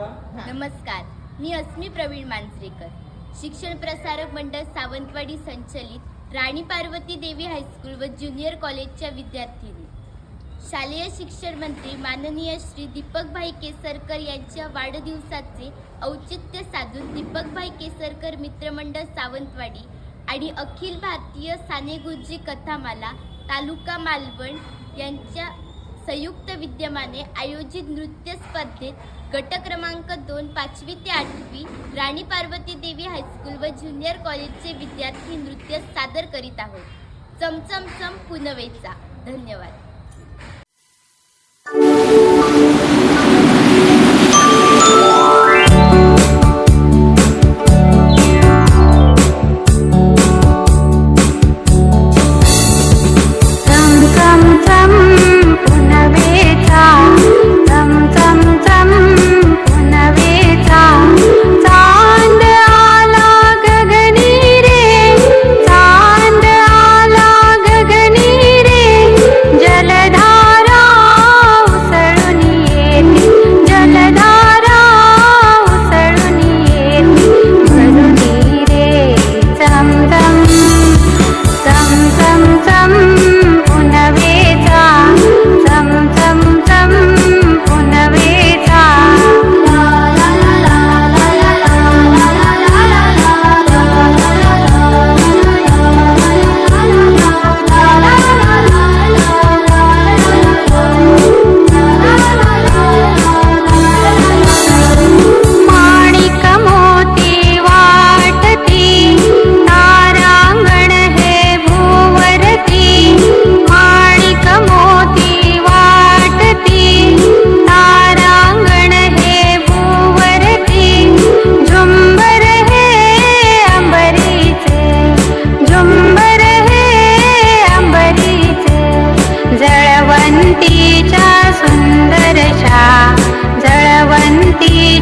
नमस्कार. मी अस्मी प्रवीण मांजरेकर शिक्षण प्रसारक मंडळ सावंतवाडी संचलित राणी पार्वती देवी हायस्कूल व ज्युनियर कॉलेजच्या विद्यार्थिनी. शालेय शिक्षण मंत्री माननीय श्री दीपकभाई केसरकर यांच्या वाढदिवसाचे औचित्य साधून दीपकभाई केसरकर मित्रमंडळ सावंतवाडी आणि अखिल भारतीय साने गुरुजी कथामाला तालुका मालवण यांच्या संयुक्त विद्यमाने आयोजित नृत्य स्पर्धेत गट क्रमांक दोन पाचवी ते आठवी राणी पार्वती देवी हायस्कूल व ज्युनियर कॉलेजचे विद्यार्थी नृत्य सादर करीत आहोत. चमचम चम पुनवेचा. धन्यवाद. தம்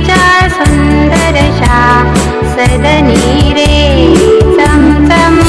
सुन्दरशा सदनीरे सन्तम्